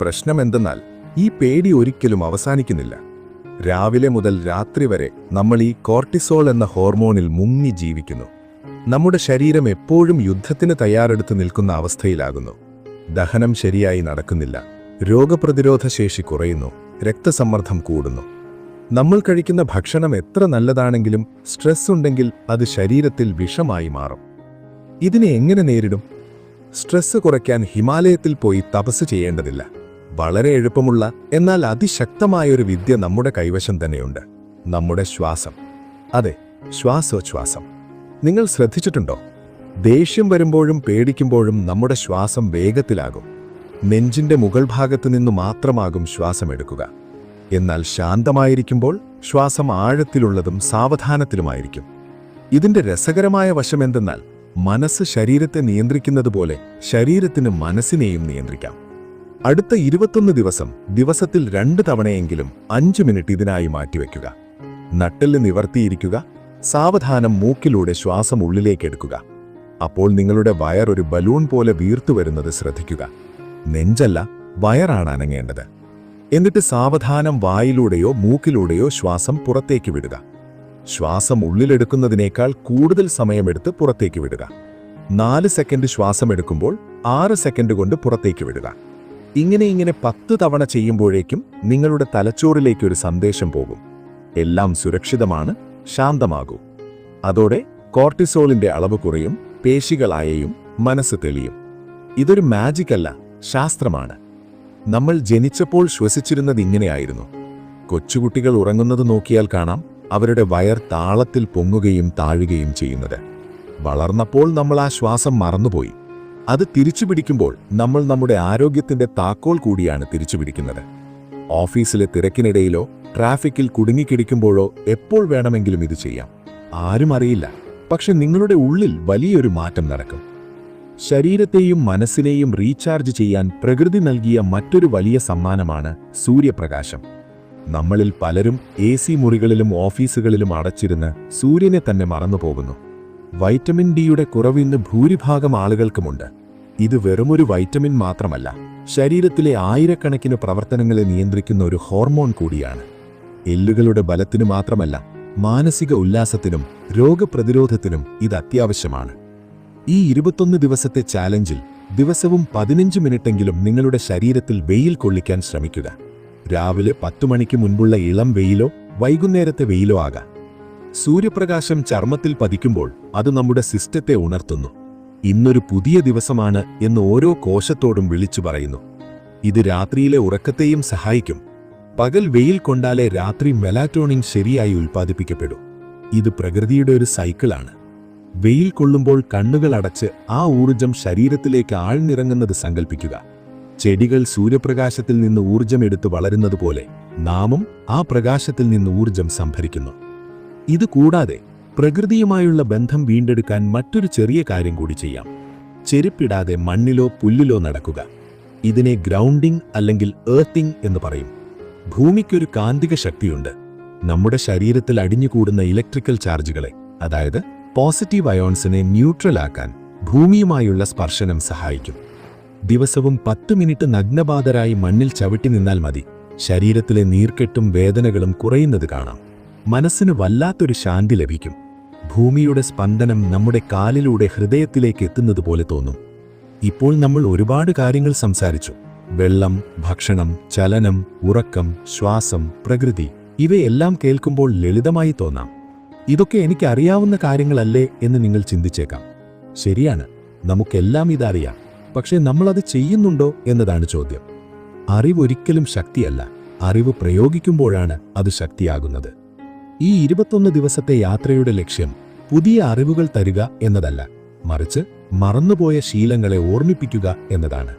പ്രശ്നം എന്തെന്നാൽ ഈ പേടി ഒരിക്കലും അവസാനിക്കുന്നില്ല. രാവിലെ മുതൽ രാത്രി വരെ നമ്മൾ ഈ കോർട്ടിസോൾ എന്ന ഹോർമോണിൽ മുങ്ങി ജീവിക്കുന്നു. നമ്മുടെ ശരീരം എപ്പോഴും യുദ്ധത്തിന് തയ്യാറെടുത്ത് നിൽക്കുന്ന അവസ്ഥയിലാകുന്നു. ദഹനം ശരിയായി നടക്കുന്നില്ല. രോഗപ്രതിരോധ ശേഷി കുറയുന്നു. രക്തസമ്മർദ്ദം കൂടുന്നു. നമ്മൾ കഴിക്കുന്ന ഭക്ഷണം എത്ര നല്ലതാണെങ്കിലും സ്ട്രെസ് ഉണ്ടെങ്കിൽ അത് ശരീരത്തിൽ വിഷമായി മാറും. ഇതിനെ എങ്ങനെ നേരിടും? സ്ട്രെസ് കുറയ്ക്കാൻ ഹിമാലയത്തിൽ പോയി തപസ് ചെയ്യേണ്ടതില്ല. വളരെ എളുപ്പമുള്ള എന്നാൽ അതിശക്തമായൊരു വിദ്യ നമ്മുടെ കൈവശം തന്നെയുണ്ട്. നമ്മുടെ ശ്വാസം. അതെ ശ്വാസോച്ഛ്വാസം. നിങ്ങൾ ശ്രദ്ധിച്ചിട്ടുണ്ടോ? ദേഷ്യം വരുമ്പോഴും പേടിക്കുമ്പോഴും നമ്മുടെ ശ്വാസം വേഗത്തിലാകും. നെഞ്ചിന്റെ മുകൾ ഭാഗത്തു നിന്നു മാത്രമാകും ശ്വാസമെടുക്കുക. എന്നാൽ ശാന്തമായിരിക്കുമ്പോൾ ശ്വാസം ആഴത്തിലുള്ളതും സാവധാനത്തിലുമായിരിക്കും. ഇതിന്റെ രസകരമായ വശം എന്തെന്നാൽ മനസ്സ് ശരീരത്തെ നിയന്ത്രിക്കുന്നത് പോലെ ശരീരത്തിന് മനസ്സിനെയും നിയന്ത്രിക്കാം. അടുത്ത ഇരുപത്തൊന്ന് ദിവസം ദിവസത്തിൽ രണ്ട് തവണയെങ്കിലും അഞ്ചു മിനിറ്റ് ഇതിനായി മാറ്റിവെക്കുക. നട്ടൽ നിവർത്തിയിരിക്കുക. സാവധാനം മൂക്കിലൂടെ ശ്വാസം ഉള്ളിലേക്കെടുക്കുക അപ്പോൾ നിങ്ങളുടെ വയർ ഒരു ബലൂൺ പോലെ വീർത്തു വരുന്നത് ശ്രദ്ധിക്കുക. നെഞ്ചല്ല വയറാണ് അനങ്ങേണ്ടത്. എന്നിട്ട് സാവധാനം വായിലൂടെയോ മൂക്കിലൂടെയോ ശ്വാസം പുറത്തേക്ക് വിടുക. ശ്വാസം ഉള്ളിലെടുക്കുന്നതിനേക്കാൾ കൂടുതൽ സമയമെടുത്ത് പുറത്തേക്ക് വിടുക. നാല് സെക്കൻഡ് ശ്വാസം എടുക്കുമ്പോൾ ആറ് സെക്കൻഡ് കൊണ്ട് പുറത്തേക്ക് വിടുക. ഇങ്ങനെ ഇങ്ങനെ പത്ത് തവണ ചെയ്യുമ്പോഴേക്കും നിങ്ങളുടെ തലച്ചോറിലേക്ക് ഒരു സന്ദേശം പോകും. എല്ലാം സുരക്ഷിതമാണ് ശാന്തമാകൂ. അതോടെ കോർട്ടിസോളിന്റെ അളവ് കുറയും പേശികളായയും മനസ്സ് തെളിയും. ഇതൊരു മാജിക്കല്ല ശാസ്ത്രമാണ്. നമ്മൾ ജനിച്ചപ്പോൾ ശ്വസിച്ചിരുന്നത് ഇങ്ങനെയായിരുന്നു. കൊച്ചുകുട്ടികൾ ഉറങ്ങുന്നത് നോക്കിയാൽ കാണാം അവരുടെ വയർ താളത്തിൽ പൊങ്ങുകയും താഴുകയും ചെയ്യുന്നത്. വളർന്നപ്പോൾ നമ്മൾ ആ ശ്വാസം മറന്നുപോയി. അത് തിരിച്ചു പിടിക്കുമ്പോൾ നമ്മൾ നമ്മുടെ ആരോഗ്യത്തിന്റെ താക്കോൽ കൂടിയാണ് തിരിച്ചു പിടിക്കുന്നത്. ഓഫീസിലെ തിരക്കിനിടയിലോ ട്രാഫിക്കിൽ കുടുങ്ങിക്കിടിക്കുമ്പോഴോ എപ്പോൾ വേണമെങ്കിലും ഇത് ചെയ്യാം. ആരും അറിയില്ല. പക്ഷെ നിങ്ങളുടെ ഉള്ളിൽ വലിയൊരു മാറ്റം നടക്കും. ശരീരത്തെയും മനസ്സിനെയും റീചാർജ് ചെയ്യാൻ പ്രകൃതി നൽകിയ മറ്റൊരു വലിയ സമ്മാനമാണ് സൂര്യപ്രകാശം. നമ്മളിൽ പലരും എ സി മുറികളിലും ഓഫീസുകളിലും അടച്ചിരുന്ന് സൂര്യനെ തന്നെ മറന്നുപോകുന്നു. വൈറ്റമിൻ ഡിയുടെ കുറവ് ഇന്ന് ഭൂരിഭാഗം ആളുകൾക്കുമുണ്ട്. ഇത് വെറുമൊരു വൈറ്റമിൻ മാത്രമല്ല ശരീരത്തിലെ ആയിരക്കണക്കിന് പ്രവർത്തനങ്ങളെ നിയന്ത്രിക്കുന്ന ഒരു ഹോർമോൺ കൂടിയാണ്. എല്ലുകളുടെ ബലത്തിനു മാത്രമല്ല മാനസിക ഉല്ലാസത്തിനും രോഗപ്രതിരോധത്തിനും ഇത് അത്യാവശ്യമാണ്. ഈ ഇരുപത്തൊന്ന് ദിവസത്തെ ചാലഞ്ചിൽ ദിവസവും പതിനഞ്ച് മിനിറ്റെങ്കിലും നിങ്ങളുടെ ശരീരത്തിൽ വെയിൽ കൊള്ളിക്കാൻ ശ്രമിക്കുക. രാവിലെ പത്തു മണിക്ക് മുൻപുള്ള ഇളം വെയിലോ വൈകുന്നേരത്തെ വെയിലോ ആകാം. സൂര്യപ്രകാശം ചർമ്മത്തിൽ പതിക്കുമ്പോൾ അത് നമ്മുടെ സിസ്റ്റത്തെ ഉണർത്തുന്നു. ഇന്നൊരു പുതിയ ദിവസമാണ് എന്ന് ഓരോ കോശത്തോടും വിളിച്ചു പറയുന്നു. ഇത് രാത്രിയിലെ ഉറക്കത്തെയും സഹായിക്കും. പകൽ വെയിൽ കൊണ്ടാലേ രാത്രി മെലാറ്റോണിൻ ശരിയായി ഉൽപ്പാദിപ്പിക്കപ്പെടൂ. ഇത് പ്രകൃതിയുടെ ഒരു സൈക്കിളാണ്. വെയിൽ കൊള്ളുമ്പോൾ കണ്ണുകൾ അടച്ച് ആ ഊർജം ശരീരത്തിലേക്ക് ആഴ്ന്നിറങ്ങുന്നത് സങ്കല്പിക്കുക ചെടികൾ സൂര്യപ്രകാശത്തിൽ നിന്ന് ഊർജം എടുത്ത് വളരുന്നത് പോലെ നാമും ആ പ്രകാശത്തിൽ നിന്ന് ഊർജം സംഭരിക്കുന്നു. ഇത് കൂടാതെ പ്രകൃതിയുമായുള്ള ബന്ധം വീണ്ടെടുക്കാൻ മറ്റൊരു ചെറിയ കാര്യം കൂടി ചെയ്യാം. ചെരുപ്പിടാതെ മണ്ണിലോ പുല്ലിലോ നടക്കുക. ഇതിനെ ഗ്രൗണ്ടിംഗ് അല്ലെങ്കിൽ ഏർത്തിങ് എന്ന് പറയും. ഭൂമിക്കൊരു കാന്തിക ശക്തിയുണ്ട്. നമ്മുടെ ശരീരത്തിൽ അടിഞ്ഞുകൂടുന്ന ഇലക്ട്രിക്കൽ ചാർജുകളെ അതായത് പോസിറ്റീവ് അയോൺസിനെ ന്യൂട്രലാക്കാൻ ഭൂമിയുമായുള്ള സ്പർശനം സഹായിക്കും. ദിവസവും പത്ത് മിനിറ്റ് നഗ്നപാതരായി മണ്ണിൽ ചവിട്ടി നിന്നാൽ മതി. ശരീരത്തിലെ നീർക്കെട്ടും വേദനകളും കുറയുന്നത് കാണാം. മനസ്സിന് വല്ലാത്തൊരു ശാന്തി ലഭിക്കും. ഭൂമിയുടെ സ്പന്ദനം നമ്മുടെ കാലിലൂടെ ഹൃദയത്തിലേക്ക് എത്തുന്നത് പോലെ തോന്നും. ഇപ്പോൾ നമ്മൾ ഒരുപാട് കാര്യങ്ങൾ സംസാരിച്ചു. വെള്ളം ഭക്ഷണം ചലനം ഉറക്കം ശ്വാസം പ്രകൃതി ഇവയെല്ലാം കേൾക്കുമ്പോൾ ലളിതമായി തോന്നാം. ഇതൊക്കെ എനിക്ക് അറിയാവുന്ന കാര്യങ്ങളല്ലേ എന്ന് നിങ്ങൾ ചിന്തിച്ചേക്കാം. ശരിയാണ് നമുക്കെല്ലാം ഇതറിയാം. പക്ഷേ നമ്മളത് ചെയ്യുന്നുണ്ടോ എന്നതാണ് ചോദ്യം. അറിവൊരിക്കലും ശക്തിയല്ല. അറിവ് പ്രയോഗിക്കുമ്പോഴാണ് അത് ശക്തിയാകുന്നത്. ഈ ഇരുപത്തൊന്ന് ദിവസത്തെ യാത്രയുടെ ലക്ഷ്യം പുതിയ അറിവുകൾ തരിക എന്നതല്ല. മറിച്ച് മറന്നുപോയ ശീലങ്ങളെ ഓർമ്മിപ്പിക്കുക എന്നതാണ്.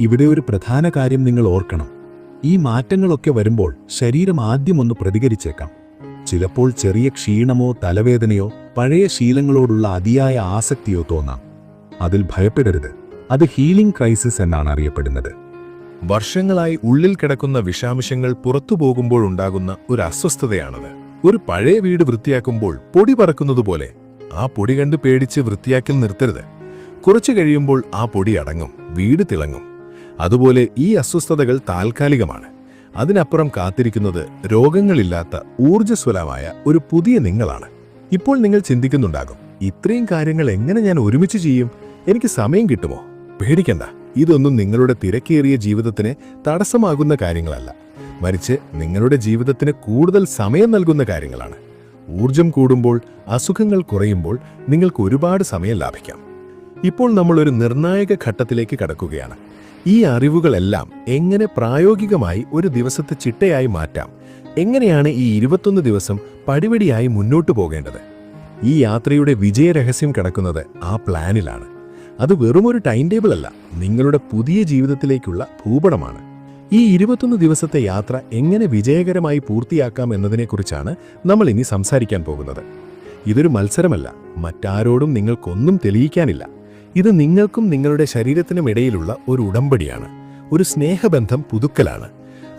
ഇവിടെ ഒരു പ്രധാന കാര്യം നിങ്ങൾ ഓർക്കണം. ഈ മാറ്റങ്ങളൊക്കെ വരുമ്പോൾ ശരീരം ആദ്യമൊന്ന് പ്രതികരിച്ചേക്കാം. ചിലപ്പോൾ ചെറിയ ക്ഷീണമോ തലവേദനയോ പഴയ ശീലങ്ങളോടുള്ള അതിയായ ആസക്തിയോ തോന്നാം. അതിൽ ഭയപ്പെടരുത്. അത് ഹീലിംഗ് ക്രൈസിസ് എന്നാണ് അറിയപ്പെടുന്നത്. വർഷങ്ങളായി ഉള്ളിൽ കിടക്കുന്ന വിഷാംശങ്ങൾ പുറത്തു പോകുമ്പോൾ ഉണ്ടാകുന്ന ഒരു അസ്വസ്ഥതയാണത്. ഒരു പഴയ വീട് വൃത്തിയാക്കുമ്പോൾ പൊടി പറക്കുന്നതുപോലെ ആ പൊടി കണ്ട് പേടിച്ച് വൃത്തിയാക്കൽ നിർത്തരുത്. കുറച്ചു കഴിയുമ്പോൾ ആ പൊടി അടങ്ങും. വീട് തിളങ്ങും. അതുപോലെ ഈ അസ്വസ്ഥതകൾ താൽക്കാലികമാണ്. അതിനപ്പുറം കാത്തിരിക്കുന്നത് രോഗങ്ങളില്ലാത്ത ഊർജസ്വലമായ ഒരു പുതിയ നിങ്ങളാണ്. ഇപ്പോൾ നിങ്ങൾ ചിന്തിക്കുന്നുണ്ടാകും ഇത്രയും കാര്യങ്ങൾ എങ്ങനെ ഞാൻ ഒരുമിച്ച് ചെയ്യും? എനിക്ക് സമയം കിട്ടുമോ? പേടിക്കണ്ട ഇതൊന്നും നിങ്ങളുടെ തിരക്കേറിയ ജീവിതത്തിന് തടസ്സമാകുന്ന കാര്യങ്ങളല്ല. മറിച്ച് നിങ്ങളുടെ ജീവിതത്തിന് കൂടുതൽ സമയം നൽകുന്ന കാര്യങ്ങളാണ്. ഊർജം കൂടുമ്പോൾ അസുഖങ്ങൾ കുറയുമ്പോൾ നിങ്ങൾക്ക് ഒരുപാട് സമയം ലാഭിക്കാം. ഇപ്പോൾ നമ്മൾ ഒരു നിർണായക ഘട്ടത്തിലേക്ക് കടക്കുകയാണ്. ഈ അറിവുകളെല്ലാം എങ്ങനെ പ്രായോഗികമായി ഒരു ദിവസത്തെ ചിട്ടയായി മാറ്റാം? എങ്ങനെയാണ് ഈ ഇരുപത്തൊന്ന് ദിവസം പടിപടിയായി മുന്നോട്ടു പോകേണ്ടത്? ഈ യാത്രയുടെ വിജയരഹസ്യം കിടക്കുന്നത് ആ പ്ലാനിലാണ്. അത് വെറുമൊരു ടൈം ടേബിൾ അല്ല നിങ്ങളുടെ പുതിയ ജീവിതത്തിലേക്കുള്ള ഭൂപടമാണ്. ഈ ഇരുപത്തൊന്ന് ദിവസത്തെ യാത്ര എങ്ങനെ വിജയകരമായി പൂർത്തിയാക്കാം എന്നതിനെക്കുറിച്ചാണ് നമ്മൾ ഇനി സംസാരിക്കാൻ പോകുന്നത്. ഇതൊരു മത്സരമല്ല മറ്റാരോടും നിങ്ങൾക്കൊന്നും തെളിയിക്കാനില്ല. ഇത് നിങ്ങൾക്കും നിങ്ങളുടെ ശരീരത്തിനും ഇടയിലുള്ള ഒരു ഉടമ്പടിയാണ്. ഒരു സ്നേഹബന്ധം പുതുക്കലാണ്.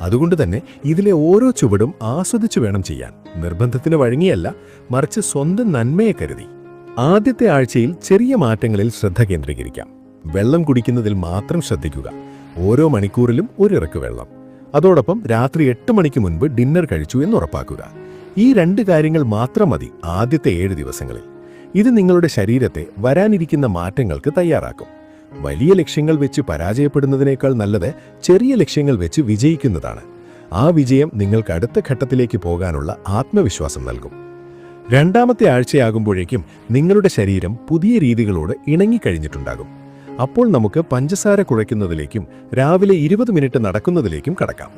അതുകൊണ്ട് തന്നെ ഇതിലെ ഓരോ ചുവടും ആസ്വദിച്ചു വേണം ചെയ്യാൻ. നിർബന്ധത്തിന് വഴങ്ങിയല്ല മറിച്ച് സ്വന്തം നന്മയെ കരുതി. ആദ്യത്തെ ആഴ്ചയിൽ ചെറിയ മാറ്റങ്ങളിൽ ശ്രദ്ധ കേന്ദ്രീകരിക്കാം. വെള്ളം കുടിക്കുന്നതിൽ മാത്രം ശ്രദ്ധിക്കുക. ഓരോ മണിക്കൂറിലും ഒരിറക്ക് വെള്ളം. അതോടൊപ്പം രാത്രി എട്ട് മണിക്ക് മുൻപ് ഡിന്നർ കഴിച്ചു എന്ന് ഉറപ്പാക്കുക. ഈ രണ്ട് കാര്യങ്ങൾ മാത്രം മതി ആദ്യത്തെ ഏഴ് ദിവസങ്ങളിൽ. ഇത് നിങ്ങളുടെ ശരീരത്തെ വരാനിരിക്കുന്ന മാറ്റങ്ങൾക്ക് തയ്യാറാക്കും. വലിയ ലക്ഷ്യങ്ങൾ വെച്ച് പരാജയപ്പെടുന്നതിനേക്കാൾ നല്ലത് ചെറിയ ലക്ഷ്യങ്ങൾ വെച്ച് വിജയിക്കുന്നതാണ്. ആ വിജയം നിങ്ങൾക്ക് അടുത്ത ഘട്ടത്തിലേക്ക് പോകാനുള്ള ആത്മവിശ്വാസം നൽകും. രണ്ടാമത്തെ ആഴ്ചയാകുമ്പോഴേക്കും നിങ്ങളുടെ ശരീരം പുതിയ രീതികളോട് ഇണങ്ങിക്കഴിഞ്ഞിട്ടുണ്ടാകും. അപ്പോൾ നമുക്ക് പഞ്ചസാര കുറയ്ക്കുന്നതിലേക്കും രാവിലെ ഇരുപത് മിനിറ്റ് നടക്കുന്നതിലേക്കും കടക്കാം.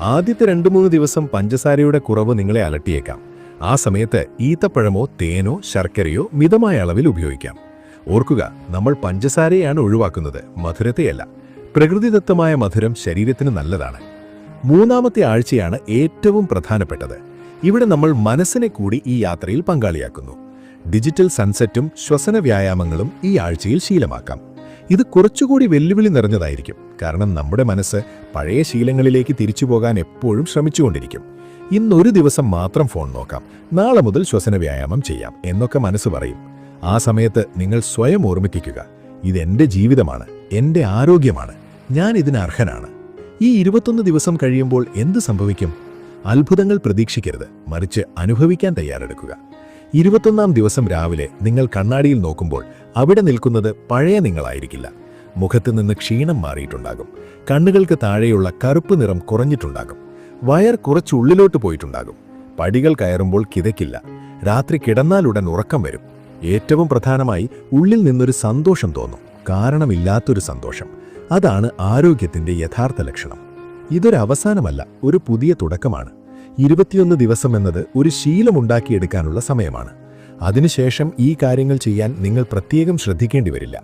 ആദ്യത്തെ രണ്ട് മൂന്ന് ദിവസം പഞ്ചസാരയുടെ കുറവ് നിങ്ങളെ അലട്ടിയേക്കാം. ആ സമയത്ത് ഈത്തപ്പഴമോ തേനോ ശർക്കരയോ മിതമായ അളവിൽ ഉപയോഗിക്കാം. ഓർക്കുക നമ്മൾ പഞ്ചസാരയാണ് ഒഴിവാക്കുന്നത് മധുരത്തെയല്ല. പ്രകൃതിദത്തമായ മധുരം ശരീരത്തിന് നല്ലതാണ്. മൂന്നാമത്തെ ആഴ്ചയാണ് ഏറ്റവും പ്രധാനപ്പെട്ടത്. ഇവിടെ നമ്മൾ മനസ്സിനെ കൂടി ഈ യാത്രയിൽ പങ്കാളിയാക്കുന്നു. ഡിജിറ്റൽ സൺസെറ്റും ശ്വസന വ്യായാമങ്ങളും ഈ ആഴ്ചയിൽ ശീലമാക്കാം. ഇത് കുറച്ചുകൂടി വെല്ലുവിളി നിറഞ്ഞതായിരിക്കും കാരണം നമ്മുടെ മനസ്സ് പഴയ ശീലങ്ങളിലേക്ക് തിരിച്ചു പോകാൻ എപ്പോഴും ശ്രമിച്ചുകൊണ്ടിരിക്കും. ഇന്നൊരു ദിവസം മാത്രം ഫോൺ നോക്കാം. നാളെ മുതൽ ശ്വസന വ്യായാമം ചെയ്യാം എന്നൊക്കെ മനസ്സ് പറയും. ആ സമയത്ത് നിങ്ങൾ സ്വയം ഓർമ്മിപ്പിക്കുക. ഇതെന്റെ ജീവിതമാണ് എന്റെ ആരോഗ്യമാണ് ഞാൻ ഇതിന് അർഹനാണ്. ഈ ഇരുപത്തൊന്ന് ദിവസം കഴിയുമ്പോൾ എന്ത് സംഭവിക്കും? അത്ഭുതങ്ങൾ പ്രതീക്ഷിക്കരുത് മറിച്ച് അനുഭവിക്കാൻ തയ്യാറെടുക്കുക. ഇരുപത്തൊന്നാം ദിവസം രാവിലെ നിങ്ങൾ കണ്ണാടിയിൽ നോക്കുമ്പോൾ അവിടെ നിൽക്കുന്നത് പഴയ നിങ്ങളായിരിക്കില്ല. മുഖത്ത് നിന്ന് ക്ഷീണം മാറിയിട്ടുണ്ടാകും. കണ്ണുകൾക്ക് താഴെയുള്ള കറുപ്പ് നിറം കുറഞ്ഞിട്ടുണ്ടാകും. വയർ കുറച്ചുള്ളിലോട്ട് പോയിട്ടുണ്ടാകും. പടികൾ കയറുമ്പോൾ കിതയ്ക്കില്ല. രാത്രി കിടന്നാലുടൻ ഉറക്കം വരും. ഏറ്റവും പ്രധാനമായി ഉള്ളിൽ നിന്നൊരു സന്തോഷം തോന്നും. കാരണമില്ലാത്തൊരു സന്തോഷം. അതാണ് ആരോഗ്യത്തിന്റെ യഥാർത്ഥ ലക്ഷണം. ഇതൊരു അവസാനമല്ല ഒരു പുതിയ തുടക്കമാണ്. ഇരുപത്തിയൊന്ന് ദിവസം എന്നത് ഒരു ശീലമുണ്ടാക്കിയെടുക്കാനുള്ള സമയമാണ്. അതിനുശേഷം ഈ കാര്യങ്ങൾ ചെയ്യാൻ നിങ്ങൾ പ്രത്യേകം ശ്രദ്ധിക്കേണ്ടി വരില്ല.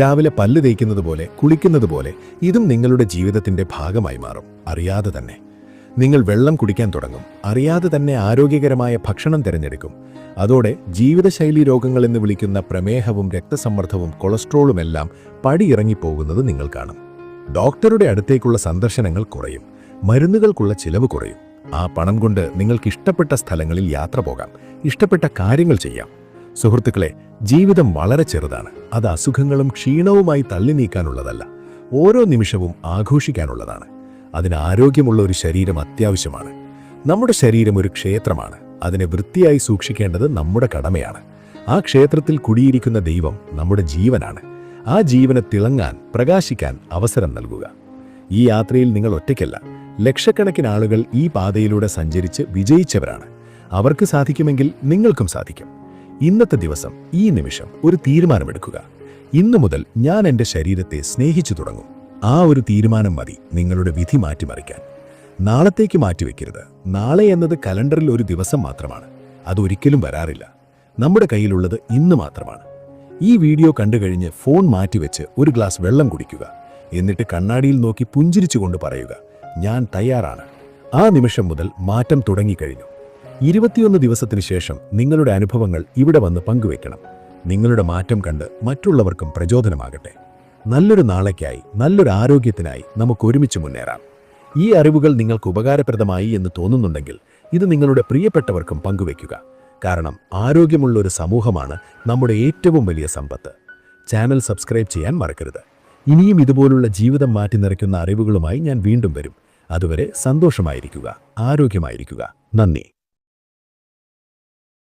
രാവിലെ പല്ല് തേക്കുന്നത് പോലെ കുളിക്കുന്നത് പോലെ ഇതും നിങ്ങളുടെ ജീവിതത്തിന്റെ ഭാഗമായി മാറും. അറിയാതെ തന്നെ. നിങ്ങൾ വെള്ളം കുടിക്കാൻ തുടങ്ങും. അറിയാതെ തന്നെ ആരോഗ്യകരമായ ഭക്ഷണം തിരഞ്ഞെടുക്കും. അതോടെ ജീവിതശൈലി രോഗങ്ങൾ എന്ന് വിളിക്കുന്ന പ്രമേഹവും രക്തസമ്മർദ്ദവും കൊളസ്ട്രോളുമെല്ലാം പടിയിറങ്ങിപ്പോകുന്നത് നിങ്ങൾ കാണും. ഡോക്ടറുടെ അടുത്തേക്കുള്ള സന്ദർശനങ്ങൾ കുറയും. മരുന്നുകൾക്കുള്ള ചിലവ് കുറയും. ആ പണം കൊണ്ട് നിങ്ങൾക്ക് ഇഷ്ടപ്പെട്ട സ്ഥലങ്ങളിൽ യാത്ര പോകാം. ഇഷ്ടപ്പെട്ട കാര്യങ്ങൾ ചെയ്യാം. സുഹൃത്തുക്കളെ ജീവിതം വളരെ ചെറുതാണ്. അത് അസുഖങ്ങളും ക്ഷീണവുമായി തള്ളി നീക്കാനുള്ളതല്ല ഓരോ നിമിഷവും ആഘോഷിക്കാനുള്ളതാണ്. അതിന് ആരോഗ്യമുള്ള ഒരു ശരീരം അത്യാവശ്യമാണ്. നമ്മുടെ ശരീരം ഒരു ക്ഷേത്രമാണ്. അതിനെ വൃത്തിയായി സൂക്ഷിക്കേണ്ടത് നമ്മുടെ കടമയാണ്. ആ ക്ഷേത്രത്തിൽ കുടിയിരിക്കുന്ന ദൈവം നമ്മുടെ ജീവനാണ്. ആ ജീവനെ തിളങ്ങാൻ പ്രകാശിക്കാൻ അവസരം നൽകുക. ഈ യാത്രയിൽ നിങ്ങൾ ഒറ്റയ്ക്കല്ല. ലക്ഷക്കണക്കിന് ആളുകൾ ഈ പാതയിലൂടെ സഞ്ചരിച്ച് വിജയിച്ചവരാണ്. അവർക്ക് സാധിക്കുമെങ്കിൽ നിങ്ങൾക്കും സാധിക്കും. ഇന്നത്തെ ദിവസം ഈ നിമിഷം ഒരു തീരുമാനമെടുക്കുക. ഇന്നു മുതൽ ഞാൻ എന്റെ ശരീരത്തെ സ്നേഹിച്ചു തുടങ്ങും. ആ ഒരു തീരുമാനം മതി നിങ്ങളുടെ വിധി മാറ്റിമറിക്കാൻ. നാളത്തേക്ക് മാറ്റിവെക്കരുത്. നാളെ എന്നത് കലണ്ടറിൽ ഒരു ദിവസം മാത്രമാണ്. അതൊരിക്കലും വരാറില്ല. നമ്മുടെ കയ്യിലുള്ളത് ഇന്ന് മാത്രമാണ്. ഈ വീഡിയോ കണ്ടുകഴിഞ്ഞ് ഫോൺ മാറ്റിവെച്ച് ഒരു ഗ്ലാസ് വെള്ളം കുടിക്കുക. എന്നിട്ട് കണ്ണാടിയിൽ നോക്കി പുഞ്ചിരിച്ചുകൊണ്ട് പറയുക ഞാൻ തയ്യാറാണ്. ആ നിമിഷം മുതൽ മാറ്റം തുടങ്ങിക്കഴിഞ്ഞു. ഇരുപത്തിയൊന്ന് ദിവസത്തിനു ശേഷം നിങ്ങളുടെ അനുഭവങ്ങൾ ഇവിടെ വന്ന് പങ്കുവെക്കണം. നിങ്ങളുടെ മാറ്റം കണ്ട് മറ്റുള്ളവർക്കും പ്രചോദനമാകട്ടെ. നല്ലൊരു നാളേക്കായി നല്ലൊരു ആരോഗ്യത്തിനായി നമുക്ക് ഒരുമിച്ച് മുന്നേറാം. ഈ അറിവുകൾ നിങ്ങൾക്ക് ഉപകാരപ്രദമായി എന്ന് തോന്നുന്നുണ്ടെങ്കിൽ ഇത് നിങ്ങളുടെ പ്രിയപ്പെട്ടവർക്കും പങ്കുവയ്ക്കുക. കാരണം ആരോഗ്യമുള്ള ഒരു സമൂഹമാണ് നമ്മുടെ ഏറ്റവും വലിയ സമ്പത്ത്. ചാനൽ സബ്സ്ക്രൈബ് ചെയ്യാൻ മറക്കരുത്. ഇനിയും ഇതുപോലുള്ള ജീവിതം മാറ്റി നിറയ്ക്കുന്ന അറിവുകളുമായി ഞാൻ വീണ്ടും വരും. അതുവരെ സന്തോഷമായിരിക്കുക ആരോഗ്യമായിരിക്കുക. നന്ദി.